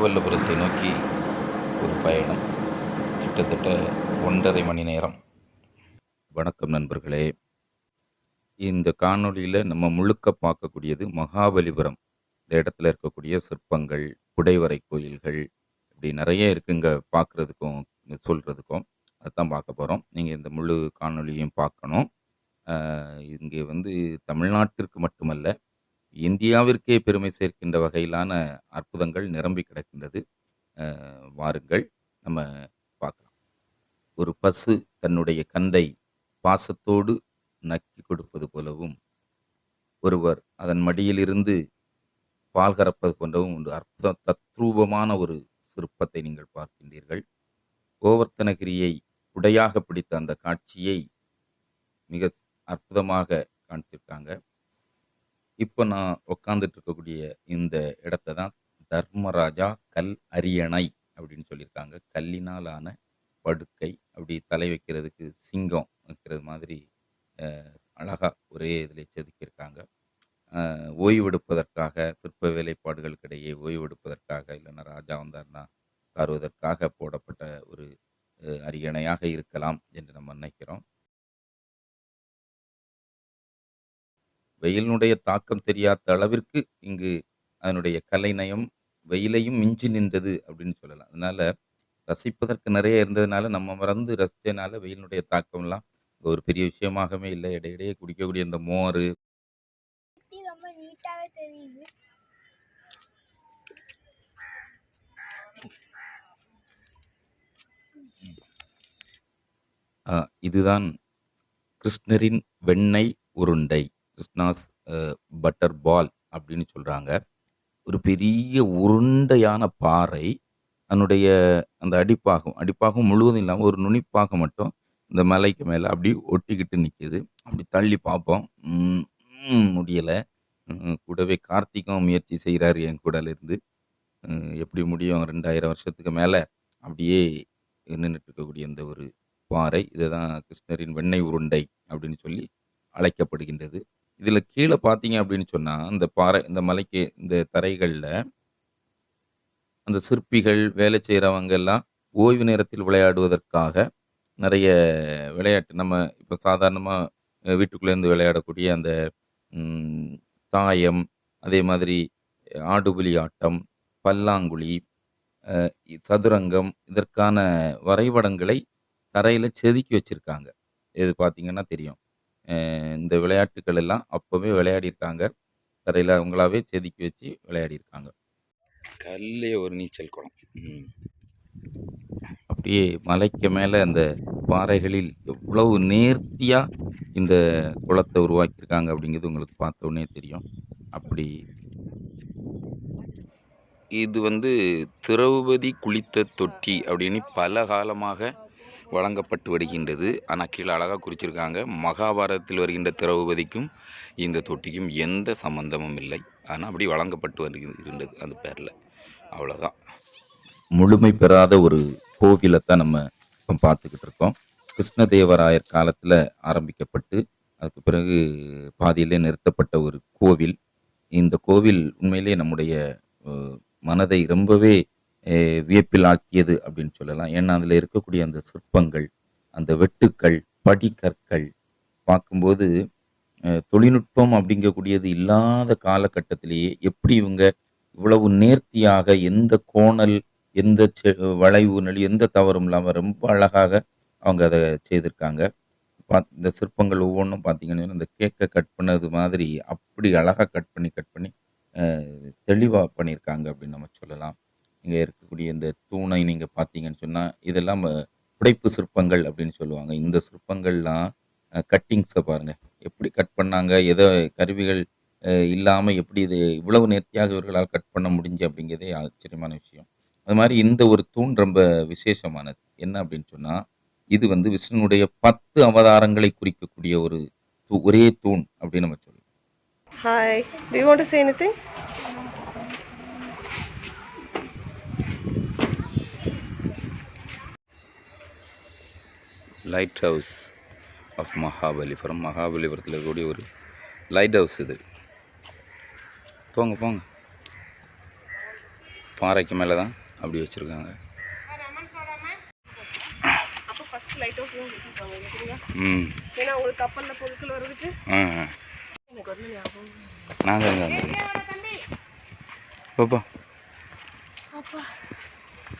மாமல்லபுரத்தை நோக்கி ஒரு பயணம். கிட்டத்தட்ட ஒன்றரை மணி நேரம். வணக்கம் நண்பர்களே. இந்த காணொளியில் நம்ம முழுக்க பார்க்கக்கூடியது மகாபலிபுரம். இந்த இடத்துல இருக்கக்கூடிய சிற்பங்கள் குடைவரை கோயில்கள் இப்படி நிறைய இருக்குங்க பார்க்குறதுக்கும் சொல்கிறதுக்கும் அதான் பார்க்க போகிறோம் நீங்கள் இந்த முழு காணொலியும் பார்க்கணும். இங்கே வந்து தமிழ்நாட்டிற்கு மட்டுமல்ல இந்தியாவிற்கே பெருமை சேர்க்கின்ற வகையிலான அற்புதங்கள் நிரம்பி கிடக்கின்றது. வாருங்கள் நம்ம பார்க்கலாம். ஒரு பசு தன்னுடைய கண்டை பாசத்தோடு நக்கி கொடுப்பது போலவும் ஒருவர் அதன் மடியிலிருந்து பால் கறப்பது போன்றவும் ஒரு அற்புத தத்ரூபமான ஒரு சிற்பத்தை நீங்கள் பார்க்கின்றீர்கள். கோவர்த்தனகிரியை உடையாக பிடித்த அந்த காட்சியை மிக அற்புதமாக காண்பித்திருக்காங்க. இப்போ நான் உட்காந்துட்டு இருக்கக்கூடிய இந்த இடத்த தான் தர்மராஜா கல் அரியணை அப்படின்னு சொல்லியிருக்காங்க. கல்லினால் ஆன படுக்கை அப்படி தலை வைக்கிறதுக்கு சிங்கம் வைக்கிறது மாதிரி அழகாக அழகா ஒரே இதில் செதுக்கியிருக்காங்க. ஓய்வெடுப்பதற்காக சிற்ப வேலைப்பாடுகளுக்கிடையே ஓய்வெடுப்பதற்காக இல்லைன்னா ராஜா வந்தார்னா உட்காருவதற்காக போடப்பட்ட ஒரு அரியணையாக இருக்கலாம் என்று நம்ம நினைக்கிறோம். வெயிலினுடைய தாக்கம் தெரியாத அளவிற்கு இங்கு அதனுடைய கலைநயம் வெயிலையும் மிஞ்சி நின்றது அப்படின்னு சொல்லலாம். அதனால ரசிப்பதற்கு நிறைய இருந்ததுனால நம்ம மறந்து ரசிச்சதுனால வெயிலினுடைய தாக்கம்லாம் இங்க ஒரு பெரிய விஷயமாகவே இல்லை. இடையிடையே குடிக்கக்கூடிய இந்த மோர். ரொம்ப தெரியுது? இதுதான் கிருஷ்ணரின் வெண்ணெய் உருண்டை. கிருஷ்ணாஸ் பட்டர் பால் அப்படின்னு சொல்கிறாங்க ஒரு பெரிய உருண்டையான பாறை அதனுடைய அந்த அடிப்பாகம் அடிப்பாகம் முழுவதும் இல்லாமல் ஒரு நுனிப்பாகம் மட்டும் இந்த மலைக்கு மேலே அப்படி ஒட்டிக்கிட்டு நிற்கிது அப்படி தள்ளி பார்ப்போம். முடியலை. கூடவே கார்த்திகம் முயற்சி செய்கிறாரு என் கூடலேருந்து. எப்படி முடியும் ரெண்டாயிரம் வருஷத்துக்கு மேலே? அப்படியே நின்றுட்டு இருக்கக்கூடிய இந்த ஒரு பாறை. இதுதான் கிருஷ்ணரின் வெண்ணெய் உருண்டை அப்படின்னு சொல்லி அழைக்கப்படுகின்றது. இதில் கீழே பார்த்தீங்க அப்படின்னு சொன்னால் இந்த பாறை இந்த மலைக்கு இந்த தரைகளில் அந்த சிற்பிகள் வேலை செய்கிறவங்க எல்லாம் ஓய்வு நேரத்தில் விளையாடுவதற்காக நிறைய விளையாட்டு நம்ம இப்போ சாதாரணமாக வீட்டுக்குள்ளேருந்து விளையாடக்கூடிய அந்த ம், தாயம் அதே மாதிரி ஆடுபுலி ஆட்டம் பல்லாங்குழி இ- சதுரங்கம் இதற்கான வரைபடங்களை தரையில் செதுக்கி வச்சிருக்காங்க. இது பார்த்தீங்கன்னா தெரியும். இந்த விளையாட்டுகள் எல்லாம் அப்போவே விளையாடியிருக்காங்க தரையில் அவங்களாவே செதுக்கி வச்சு விளையாடியிருக்காங்க கல்லே ஒரு நீச்சல் குளம். அப்படியே மலைக்கு மேலே அந்த பாறைகளில் எவ்வளவு நேர்த்தியாக இந்த குளத்தை உருவாக்கியிருக்காங்க அப்படிங்கிறது உங்களுக்கு பார்த்த உடனே தெரியும். அப்படி இது வந்து திரௌபதி குளித்த தொட்டி அப்படின்னு பல காலமாக வழங்கப்பட்டு வருகின்றது. ஆனால் கீழே அழகாக குறிச்சிருக்காங்க. மகாபாரதத்தில் வருகின்ற திரௌபதிக்கும் இந்த தொட்டிக்கும் எந்த சம்பந்தமும் இல்லை. ஆனால் அப்படி வழங்கப்பட்டு வருகின்றது அந்த பேரில். அவ்வளோதான் முழுமை பெறாத ஒரு கோவிலை தான் நம்ம இப்போ பார்த்துக்கிட்டு இருக்கோம். கிருஷ்ணதேவராயர் காலத்தில் ஆரம்பிக்கப்பட்டு அதுக்கு பிறகு பாதியிலே நிறுத்தப்பட்ட ஒரு கோவில். இந்த கோவில் உண்மையிலே நம்முடைய மனதை ரொம்பவே வியப்பில் ஆக்கியது அப்படின்னு சொல்லலாம். ஏன்னா அதில் இருக்கக்கூடிய அந்த சிற்பங்கள் அந்த வெட்டுக்கள் படிக்கற்கள் பார்க்கும்போது தொழில்நுட்பம் அப்படிங்கக்கூடியது இல்லாத காலகட்டத்திலேயே எப்படி இவங்க இவ்வளவு நேர்த்தியாக எந்த கோணல் எந்த செ- வளைவு நெளி எந்த தவறும் இல்லாமல் ரொம்ப அழகாக அவங்க அதை செய்திருக்காங்க. பா- இந்த சிற்பங்கள் ஒவ்வொன்றும் பார்த்தீங்கன்னா இந்த கேக்கை கட் பண்ணது மாதிரி அப்படி அழகாக கட் பண்ணி கட் பண்ணி தெளிவாக பண்ணியிருக்காங்க அப்படின்னு நம்ம சொல்லலாம். இங்கே இருக்கக்கூடிய இந்த தூணை நீங்கள் பார்த்தீங்கன்னு சொன்னால் இதெல்லாம் புடைப்பு சிற்பங்கள் அப்படின்னு சொல்லுவாங்க. இந்த சிற்பங்கள்லாம் கட்டிங்ஸை பாருங்கள் எப்படி கட் பண்ணாங்க எதோ கருவிகள் இல்லாமல் எப்படி இது இவ்வளவு நேர்த்தியாக இவர்களால் கட் பண்ண முடிஞ்சு அப்படிங்கிறதே ஆச்சரியமான விஷயம். அது மாதிரி இந்த ஒரு தூண் ரொம்ப விசேஷமானது. என்ன அப்படின்னு சொன்னால் இது வந்து விஷ்ணுனுடைய பத்து அவதாரங்களை குறிக்கக்கூடிய ஒரு தூ- ஒரே தூண் அப்படின்னு நம்ம சொல்லலாம் hi do you want to say anything lighthouse of Mahabalipuram மகாபலிபுரத்தில் இருக்கக்கூடிய ஒரு லைட் ஹவுஸ் இது. போங்க போங்க. பாறைக்கு மேலே தான் அப்படி வச்சுருக்காங்க. நாங்கள் அங்கே வந்துருக்கோம்.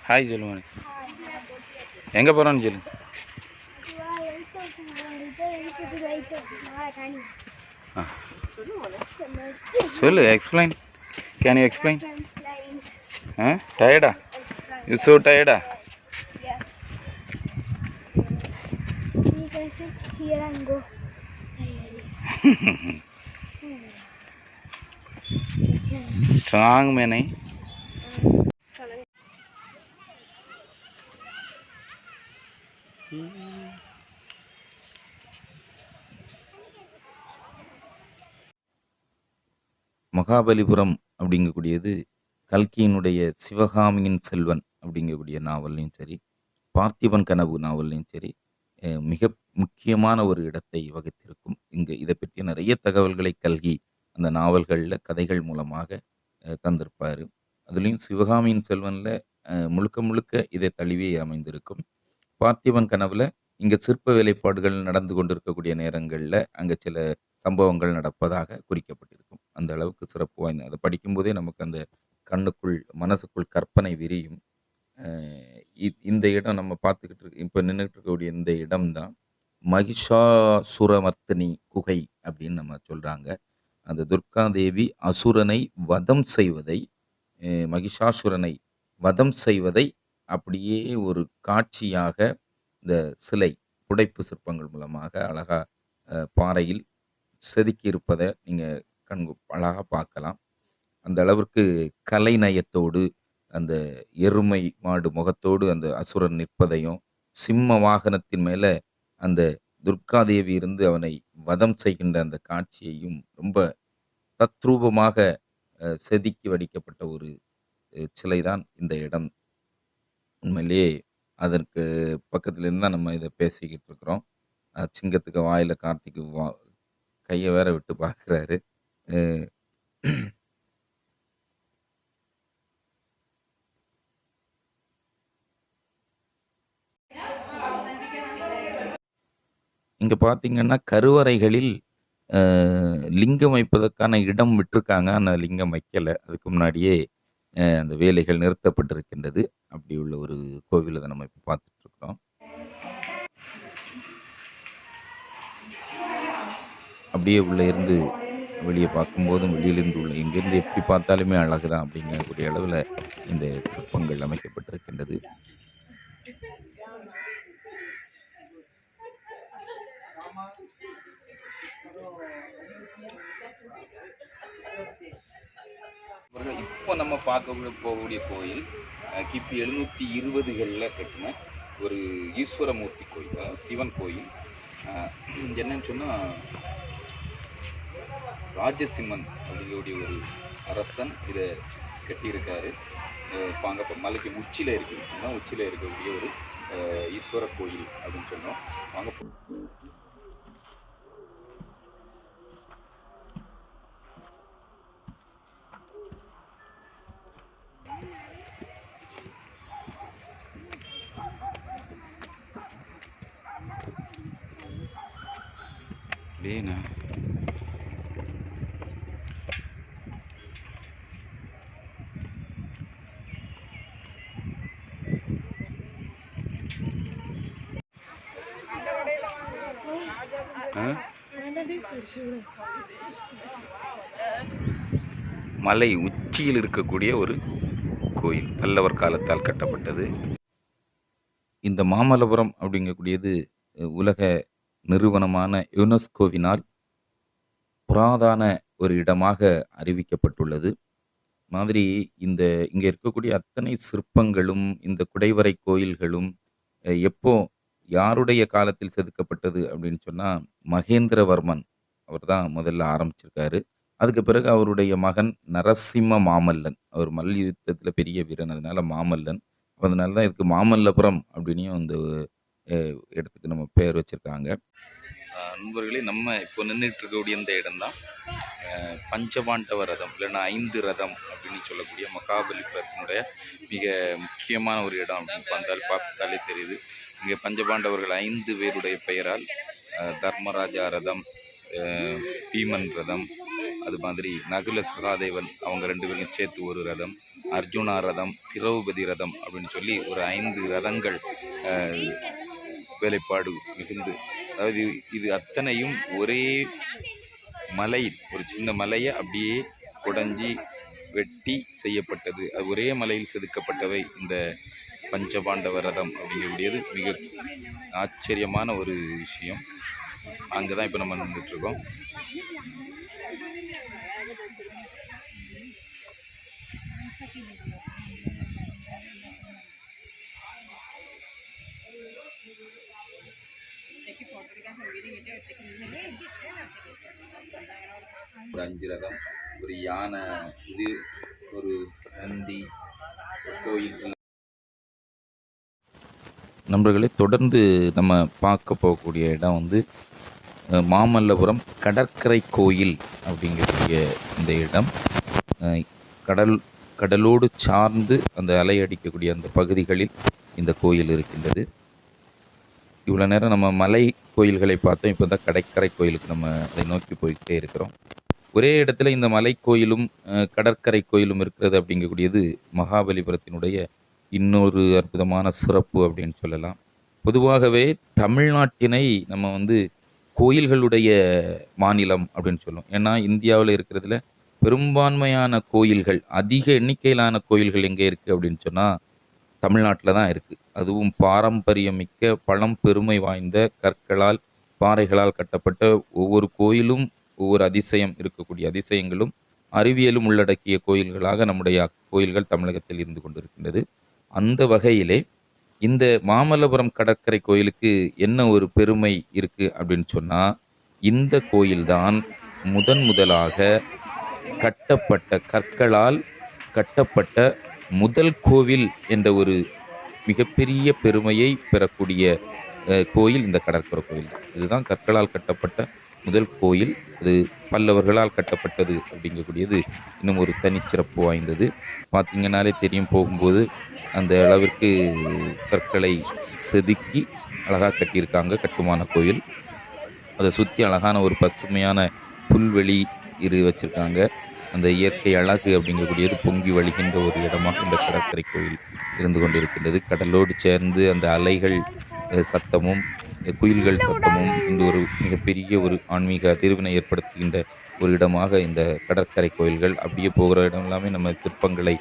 ஹாய் சொல்லுவானே எங்கே போகிறோன்னு சொல்லு. சொல்லு explain can you explain Flying. ஆ டயர்டா யூ ஸோ டயர்டா Yes. We can sit Mahabalipuram அப்படிங்கக்கூடியது கல்கியினுடைய சிவகாமியின் செல்வன் அப்படிங்கக்கூடிய நாவல்லையும் சரி பார்த்திபன் கனவு நாவல்லையும் சரி மிக முக்கியமான ஒரு இடத்தை வகித்திருக்கும். இங்கு இதை பற்றி நிறைய தகவல்களை கல்கி அந்த நாவல்களில் கதைகள் மூலமாக தந்திருப்பார். அதுலேயும் சிவகாமியின் செல்வனில் முழுக்க முழுக்க இதை தழுவியே அமைந்திருக்கும். பார்த்திபன் கனவுல இங்கே சிற்ப வேலைப்பாடுகள் நடந்து கொண்டிருக்கக்கூடிய நேரங்களில் அங்கே சில சம்பவங்கள் நடப்பதாக குறிக்கப்பட்டிருக்கும். அந்த அளவுக்கு சிறப்பு வாய்ந்த அதை படிக்கும்போதே நமக்கு அந்த கண்ணுக்குள் மனசுக்குள் கற்பனை விரியும். இ- இந்த இடம் நம்ம பார்த்துக்கிட்டு இருக்க இப்போ நின்றுட்டு இருக்கக்கூடிய இந்த இடம்தான் மகிஷாசுரமர்த்தினி குகை அப்படின்னு நம்ம சொல்கிறாங்க அந்த துர்காதேவி அசுரனை வதம் செய்வதை மகிஷாசுரனை வதம் செய்வதை அப்படியே ஒரு காட்சியாக இந்த சிலை புடைப்பு சிற்பங்கள் மூலமாக அழகாக பாறையில் செதுக்கி இருப்பதை நீங்கள் கண்கு அழகாக பார்க்கலாம். அந்த அளவிற்கு கலைநயத்தோடு அந்த எருமை மாடு முகத்தோடு அந்த அசுரன் நிற்பதையும் சிம்ம வாகனத்தின் மேலே அந்த துர்காதேவி இருந்து அவனை வதம் செய்கின்ற அந்த காட்சியையும் ரொம்ப தத்ரூபமாக செதுக்கி வடிக்கப்பட்ட ஒரு சிலை சிலைதான் இந்த இடம். உண்மையிலேயே அதற்கு பக்கத்துலேருந்து தான் நம்ம இதை பேசிக்கிட்டு இருக்கிறோம். சிங்கத்துக்கு வாயில் கார்த்திக்கு வா கையை வேற விட்டு பார்க்குறாரு இங்கே பார்த்தீங்கன்னா கருவறைகளில் லிங்கம் வைப்பதற்கான இடம் விட்டுருக்காங்க. ஆனால் லிங்கம் வைக்கலை. அதுக்கு முன்னாடியே அந்த வேலைகள் நிறுத்தப்பட்டிருக்கின்றது. அப்படி உள்ள ஒரு கோவிலை தான் நம்ம இப்போ பார்த்துட்டு அப்படியே உள்ளே இருந்து வெளியே பார்க்கும்போதும் வெளியிலிருந்து உள்ள எங்கேருந்து எப்படி பார்த்தாலுமே அழகு தான் அப்படிங்கக்கூடிய அளவில் இந்த சிற்பங்கள் அமைக்கப்பட்டிருக்கின்றது. இப்போ நம்ம பார்க்க போகக்கூடிய கோயில் கிபி எழுநூற்றி இருபதுகளில் கட்டின ஒரு ஈஸ்வரமூர்த்தி கோயில் சிவன் கோயில். என்னன்னு சொன்னால் ராஜசிம்மன் அப்படிங்கக்கூடிய ஒரு அரசன் இதை கட்டியிருக்காரு. பாங்க மலைக்கு உச்சியில் இருக்குது இதுதான் உச்சியில் இருக்கக்கூடிய ஒரு ஈஸ்வர கோயில் அப்படின்னு சொன்னோம். வாங்க போ- மலை உச்சியில் இருக்கக்கூடிய ஒரு கோயில் பல்லவர் காலத்தால் கட்டப்பட்டது. இந்த மாமல்லபுரம் அப்படிங்கக்கூடியது உலக நிறுவனமான யுனெஸ்கோவினால் புராதான ஒரு இடமாக அறிவிக்கப்பட்டுள்ளது. மாதிரி இந்த இங்கே இருக்கக்கூடிய அத்தனை சிற்பங்களும் இந்த குடைவரை கோயில்களும் அஹ், எப்போ யாருடைய காலத்தில் செதுக்கப்பட்டது அப்படின்னு சொன்னால் மகேந்திரவர்மன். அவர் தான் முதல்ல ஆரம்பிச்சிருக்காரு. அதுக்கு பிறகு அவருடைய மகன் நரசிம்ம மாமல்லன். அவர் மல்யுத்தத்தில் பெரிய வீரன் அதனால மாமல்லன். அதனால தான் இதுக்கு மாமல்லபுரம் அப்படின்னும் வந்து இடத்துக்கு நம்ம பேர் வச்சுருக்காங்க. நண்பர்களே நம்ம இப்போ நின்றுட்டு இருக்கக்கூடிய இந்த இடம்தான் பஞ்சபாண்டவ ரதம் இல்லைன்னா ஐந்து ரதம் அப்படின்னு சொல்லக்கூடிய மகாபலிபுரத்தினுடைய மிக முக்கியமான ஒரு இடம் அப்படின்னு பார்த்தால் பார்த்தாலே தெரியுது. இங்கே பஞ்சபாண்டவர்கள் ஐந்து பேருடைய பெயரால் தர்மராஜா ரதம் பீமன் ரதம் அது மாதிரி நகுல சகாதேவன் அவங்க ரெண்டு பேரும் சேர்த்து ஒரு ரதம் அர்ஜுனா ரதம் திரௌபதி ரதம் அப்படின்னு சொல்லி ஒரு ஐந்து ரதங்கள் வேலைப்பாடு மிகுந்து அதாவது இது- இது அத்தனையும் ஒரே மலை ஒரு சின்ன மலையை அப்படியே குடஞ்சி வெட்டி செய்யப்பட்டது. அது ஒரே மலையில் செதுக்கப்பட்டவை இந்த பஞ்சபாண்டவ ரதம் அப்படிங்கக்கூடியது. மிக ஆச்சரியமான ஒரு விஷயம். அங்கே தான் இப்போ நம்ம நின்றுட்டுருக்கோம் ஒரு அஞ்சு ரகம் ஒரு யானை இது ஒரு நந்தி கோயில் நண்பர்களே தொடர்ந்து நம்ம பார்க்க போகக்கூடிய இடம் வந்து மாமல்லபுரம் கடற்கரை கோயில் அப்படிங்கக்கூடிய இந்த இடம். கடல் கடலோடு சார்ந்து அந்த அலை அடிக்கக்கூடிய அந்த பகுதிகளில் இந்த கோயில் இருக்கின்றது. இவ்வளோ நேரம் நம்ம மலை கோயில்களை பார்த்தோம். இப்போ தான் கடற்கரை கோயிலுக்கு நம்ம அதை நோக்கி போய்கிட்டே இருக்கிறோம். ஒரே இடத்துல இந்த மலை கோயிலும் கடற்கரை கோயிலும் இருக்கிறது அப்படிங்கக்கூடியது மகாபலிபுரத்தினுடைய இன்னொரு அற்புதமான சிறப்பு அப்படின்னு சொல்லலாம். பொதுவாகவே தமிழ்நாட்டினை நம்ம வந்து கோயில்களுடைய மாநிலம் அப்படின்னு சொல்லும். ஏன்னா இந்தியாவில் இருக்கிறதுல பெரும்பான்மையான கோயில்கள் அதிக எண்ணிக்கையிலான கோயில்கள் எங்கே இருக்குது அப்படின்னு சொன்னால் தமிழ்நாட்டில் தான் இருக்குது அதுவும் பாரம்பரியமிக்க பழம்பெருமை வாய்ந்த கற்களால் பாறைகளால் கட்டப்பட்ட ஒவ்வொரு கோயிலும் ஒவ்வொரு அதிசயம் இருக்கக்கூடிய அதிசயங்களும் அறிவியலும் உள்ளடக்கிய கோயில்களாக நம்முடைய கோயில்கள் தமிழகத்தில் இருந்து கொண்டிருக்கின்றது. அந்த வகையிலே இந்த மாமல்லபுரம் கடற்கரை கோயிலுக்கு என்ன ஒரு பெருமை இருக்கு அப்படின்னு சொன்னா இந்த கோயில்தான் முதன் முதலாக கட்டப்பட்ட கற்களால் கட்டப்பட்ட முதல் கோவில் என்ற ஒரு மிகப்பெரிய பெருமையை பெறக்கூடிய கோயில் இந்த கடற்கரை கோயில் இதுதான் கற்களால் கட்டப்பட்ட முதல் கோயில். அது பல்லவர்களால் கட்டப்பட்டது அப்படிங்கக்கூடியது இன்னும் ஒரு தனிச்சிறப்பு வாய்ந்தது. பார்த்திங்கனாலே தெரியும் போகும்போது அந்த அளவிற்கு கற்களை செதுக்கி அழகாக கட்டியிருக்காங்க கட்டுமான கோயில். அதை சுற்றி அழகான ஒரு பசுமையான புல்வெளி இரு வச்சுருக்காங்க. அந்த இயற்கை அழகு அப்படிங்கக்கூடியது பொங்கி வழிகின்ற ஒரு இடமாக இந்த கடற்கரை கோயில் இருந்து கொண்டிருக்கின்றது. கடலோடு சேர்ந்து அந்த அலைகள் சத்தமும் இந்த குயில்கள் சத்தமும் இந்த ஒரு மிகப்பெரிய ஒரு ஆன்மீக அதிர்வினை ஏற்படுத்துகின்ற ஒரு இடமாக இந்த கடற்கரை கோயில்கள் அப்படியே போகிற இடம் எல்லாமே நம்ம சிற்பங்களை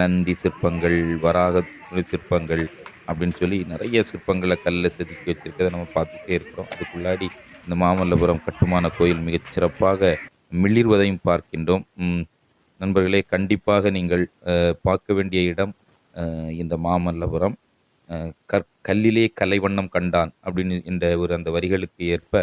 நந்தி சிற்பங்கள் வராக சிற்பங்கள் அப்படின்னு சொல்லி நிறைய சிற்பங்களை கல்லில் செதுக்கி வச்சுருக்கதை நம்ம பார்த்துட்டே இருக்கிறோம். அதுக்குள்ளாடி இந்த மாமல்லபுரம் கட்டுமான கோயில் மிகச்சிறப்பாக மிளிர்வதையும் பார்க்கின்றோம். நண்பர்களே கண்டிப்பாக நீங்கள் பார்க்க வேண்டிய இடம் இந்த மாமல்லபுரம். கல்லிலே கலைவண்ணம் கண்டான் அப்படின்னு என்ற ஒரு அந்த வரிகளுக்கு ஏற்ப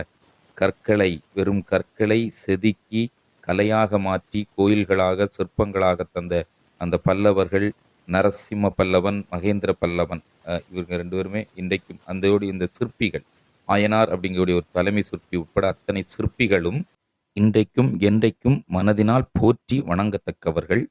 கற்களை வெறும் கற்களை செதுக்கி கலையாக மாற்றி கோயில்களாக சிற்பங்களாக தந்த அந்த பல்லவர்கள் நரசிம்ம பல்லவன் மகேந்திர பல்லவன் இவங்க ரெண்டு பேருமே இன்றைக்கும் அந்தோடு இந்த சிற்பிகள். ஆயனார் அப்படிங்கக்கூடிய ஒரு தலைமை சிற்பி உட்பட அத்தனை சிற்பிகளும் இன்றைக்கும் என்றைக்கும் மனதினால் போற்றி வணங்கத்தக்கவர்கள்.